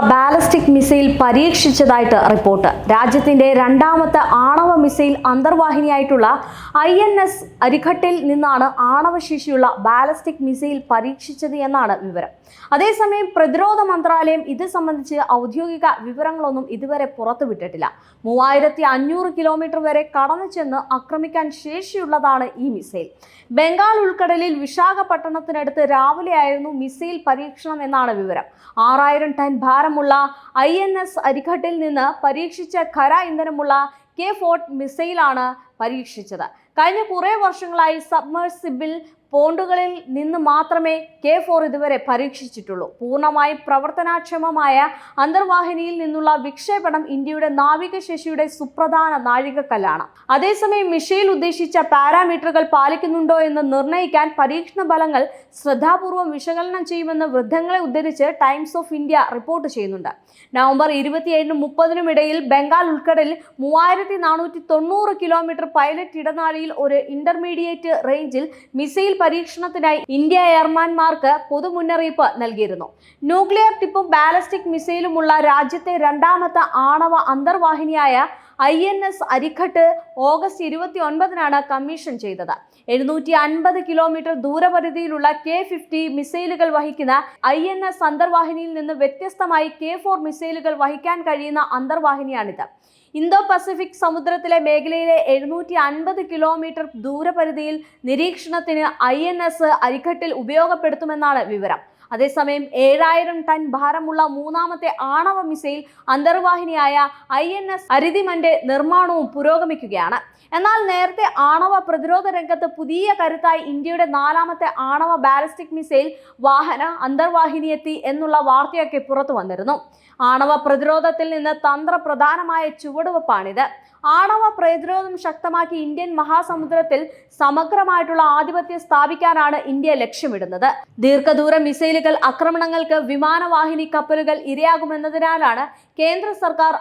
babá ballistic missile പരീക്ഷിച്ചതായിട്ട് report. രാജ്യത്തിന്റെ രണ്ടാമത്തെ ആണവ മിസൈൽ അന്തർവാഹിനിയായിട്ടുള്ള ഐ എൻ എസ് അരിഘട്ടിൽ നിന്നാണ് ആണവശേഷിയുള്ള ബാലിസ്റ്റിക് മിസൈൽ പരീക്ഷിച്ചത് എന്നാണ് വിവരം. അതേസമയം പ്രതിരോധ മന്ത്രാലയം ഇത് സംബന്ധിച്ച് ഔദ്യോഗിക വിവരങ്ങളൊന്നും ഇതുവരെ പുറത്തുവിട്ടിട്ടില്ല. മൂവായിരത്തി അഞ്ഞൂറ് കിലോമീറ്റർ വരെ കടന്നു ചെന്ന് ആക്രമിക്കാൻ ശേഷിയുള്ളതാണ് ഈ മിസൈൽ. ബംഗാൾ ഉൾക്കടലിൽ വിശാഖപട്ടണത്തിനടുത്ത് രാവിലെയായിരുന്നു മിസൈൽ പരീക്ഷണം എന്നാണ് വിവരം. ആറായിരം ടൺ ഭാരമുള്ള ഐ എൻ എസ് അരിഘട്ടിൽ നിന്ന് പരീക്ഷിച്ച ഖര ഇന്ധനമുള്ള കെ ഫോർട്ട് മിസൈലാണ് പരീക്ഷിച്ചത്. കഴിഞ്ഞ കുറേ വർഷങ്ങളായി സബ്മേഴ്സിബിൾ പോണ്ടുകളിൽ നിന്ന് മാത്രമേ കെ ഫോർ ഇതുവരെ പരീക്ഷിച്ചിട്ടുള്ളൂ. പൂർണമായി പ്രവർത്തനാക്ഷമമായ അന്തർവാഹിനിയിൽ നിന്നുള്ള വിക്ഷേപണം ഇന്ത്യയുടെ നാവികശേഷിയുടെ സുപ്രധാന നാഴികക്കല്ലാണ്. അതേസമയം മിഷയിൽ ഉദ്ദേശിച്ച പാരാമീറ്ററുകൾ പാലിക്കുന്നുണ്ടോ എന്ന് നിർണയിക്കാൻ പരീക്ഷണ ഫലങ്ങൾ ശ്രദ്ധാപൂർവം വിശകലനം ചെയ്യുമെന്ന് വൃദ്ധങ്ങളെ ഉദ്ധരിച്ച് ടൈംസ് ഓഫ് ഇന്ത്യ റിപ്പോർട്ട് ചെയ്യുന്നുണ്ട്. നവംബർ ഇരുപത്തിയേഴിനും മുപ്പതിനും ഇടയിൽ ബംഗാൾ ഉൾക്കടലിൽ മൂവായിരത്തി നാനൂറ്റി തൊണ്ണൂറ് കിലോമീറ്റർ പൈലറ്റ് ഇടനാഴിയിൽ ഒരു ഇന്റർമീഡിയറ്റ് റേഞ്ചിൽ മിസൈൽ പരീക്ഷണത്തിനായി ഇന്ത്യ എയർമാൻമാർക്ക് പൊതുമുന്നറിയിപ്പ് നൽകിയിരുന്നു. ന്യൂക്ലിയർ ടിപ്പും ബാലിസ്റ്റിക് മിസൈലുമുള്ള രാജ്യത്തെ രണ്ടാമത്തെ ആണവ അന്തർവാഹിനിയായ I N S Arighat August ഇരുപത്തി ഒൻപതിനാണ് കമ്മീഷൻ ചെയ്തത്. എഴുന്നൂറ്റി അൻപത് കിലോമീറ്റർ ദൂരപരിധിയിലുള്ള കെ ഫിഫ്റ്റി മിസൈലുകൾ വഹിക്കുന്ന ഐ എൻ എസ് അന്തർവാഹിനിയിൽ നിന്ന് വ്യത്യസ്തമായി കെ ഫോർ മിസൈലുകൾ വഹിക്കാൻ കഴിയുന്ന അന്തർവാഹിനിയാണിത്. ഇന്തോ പസഫിക് സമുദ്രത്തിലെ മേഖലയിലെ എഴുന്നൂറ്റി അൻപത് കിലോമീറ്റർ ദൂരപരിധിയിൽ നിരീക്ഷണത്തിന് ഐ എൻ എസ് അരിഘട്ടിൽ ഉപയോഗപ്പെടുത്തുമെന്നാണ് വിവരം. അതേസമയം ഏഴായിരം ടൺ ഭാരമുള്ള മൂന്നാമത്തെ ആണവ മിസൈൽ അന്തർവാഹിനിയായ ഐ എൻ എസ് അരിതിമന്റെ നിർമ്മാണവും പുരോഗമിക്കുകയാണ്. എന്നാൽ നേരത്തെ ആണവ പ്രതിരോധ രംഗത്ത് പുതിയ കരുത്തായി ഇന്ത്യയുടെ നാലാമത്തെ ആണവ ബാലിസ്റ്റിക് മിസൈൽ വാഹന അന്തർവാഹിനി എത്തി എന്നുള്ള വാർത്തയൊക്കെ പുറത്തു വന്നിരുന്നു. ആണവ പ്രതിരോധത്തിൽ നിന്ന് തന്ത്രപ്രധാനമായ ചുവടുവെപ്പാണിത്. ആണവ പ്രതിരോധം ശക്തമാക്കി ഇന്ത്യൻ മഹാസമുദ്രത്തിൽ സമഗ്രമായിട്ടുള്ള ആധിപത്യം സ്ഥാപിക്കാനാണ് ഇന്ത്യ ലക്ഷ്യമിടുന്നത്. ദീർഘദൂര മിസൈലുകൾ ആക്രമണങ്ങൾക്ക് വിമാനവാഹിനി കപ്പലുകൾ ഇരയാകുമെന്നതിനാലാണ് കേന്ദ്ര സർക്കാർ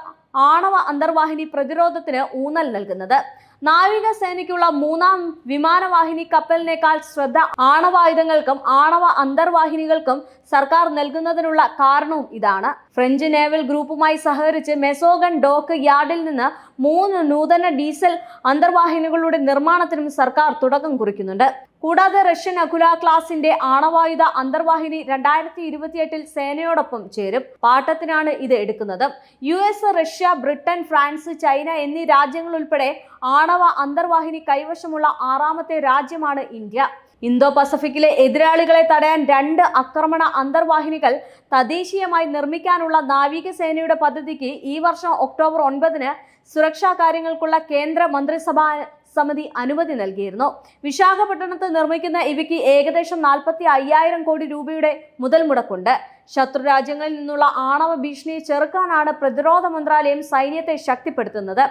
ആണവ അന്തർവാഹിനി പ്രതിരോധത്തിന് ഊന്നൽ നൽകുന്നത്. നാവികസേനയ്ക്കുള്ള മൂന്നാം വിമാനവാഹിനി കപ്പലിനേക്കാൾ ശ്രദ്ധ ആണവായുധങ്ങൾക്കും ആണവ അന്തർവാഹിനികൾക്കും സർക്കാർ നൽകുന്നതിനുള്ള കാരണവും ഇതാണ്. ഫ്രഞ്ച് നേവൽ ഗ്രൂപ്പുമായി സഹകരിച്ച് മെസോഗൺ ഡോക്ക് യാർഡിൽ നിന്ന് മൂന്ന് നൂതന ഡീസൽ അന്തർവാഹിനികളുടെ നിർമ്മാണത്തിനും സർക്കാർ തുടക്കം കുറിക്കുന്നുണ്ട്. കൂടാതെ റഷ്യൻ അകുല ക്ലാസിന്റെ ആണവായുധ അന്തർവാഹിനി രണ്ടായിരത്തി ഇരുപത്തിയെട്ടിൽ സേനയോടൊപ്പം ചേരും. പാട്ടത്തിനാണ് ഇത് എടുക്കുന്നത്. U S Russia Britain France China എന്നീ രാജ്യങ്ങൾ ഉൾപ്പെടെ ആണവ അന്തർവാഹിനി കൈവശമുള്ള ആറാമത്തെ രാജ്യമാണ് ഇന്ത്യ. ഇന്തോ പസഫിക്കിലെ എതിരാളികളെ തടയാൻ രണ്ട് ആക്രമണ അന്തർവാഹിനികൾ തദ്ദേശീയമായി നിർമ്മിക്കാനുള്ള നാവികസേനയുടെ പദ്ധതിക്ക് ഈ വർഷം ഒക്ടോബർ ഒൻപതിന് സുരക്ഷാ കാര്യങ്ങൾക്കുള്ള കേന്ദ്ര മന്ത്രിസഭാ സമിതി അനുമതി നൽകിയിരുന്നു. വിശാഖപട്ടണത്ത് നിർമ്മിക്കുന്ന ഇവയ്ക്ക് ഏകദേശം നാൽപ്പത്തി അയ്യായിരം കോടി രൂപയുടെ മുതൽ മുടക്കുണ്ട് ശത്രു രാജ്യങ്ങളിൽ നിന്നുള്ള ആണവ ഭീഷണിയെ ചെറുക്കാനാണ് പ്രതിരോധ മന്ത്രാലയം സൈന്യത്തെ ശക്തിപ്പെടുത്തുന്നത്.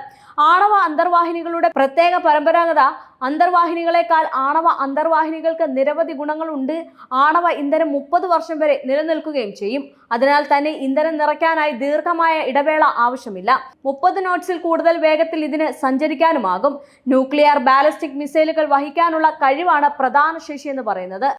ആണവ അന്തർവാഹിനികളുടെ പ്രത്യേക പരമ്പരാഗത അന്തർവാഹിനികളെക്കാൾ ആണവ അന്തർവാഹിനികൾക്ക് നിരവധി ഗുണങ്ങളുണ്ട്. ആണവ ഇന്ധനം മുപ്പത് വർഷം വരെ നിലനിൽക്കുകയും ചെയ്യും. അതിനാൽ തന്നെ ഇന്ധനം നിറയ്ക്കാനായി ദീർഘമായ ഇടവേള ആവശ്യമില്ല. മുപ്പത് നോട്ട്സിൽ കൂടുതൽ വേഗത്തിൽ ഇതിന് സഞ്ചരിക്കാനുമാകും. ന്യൂക്ലിയർ ബാലിസ്റ്റിക് മിസൈലുകൾ വഹിക്കാനുള്ള കഴിവാണ് പ്രധാന ശേഷി എന്ന് പറയുന്നത്.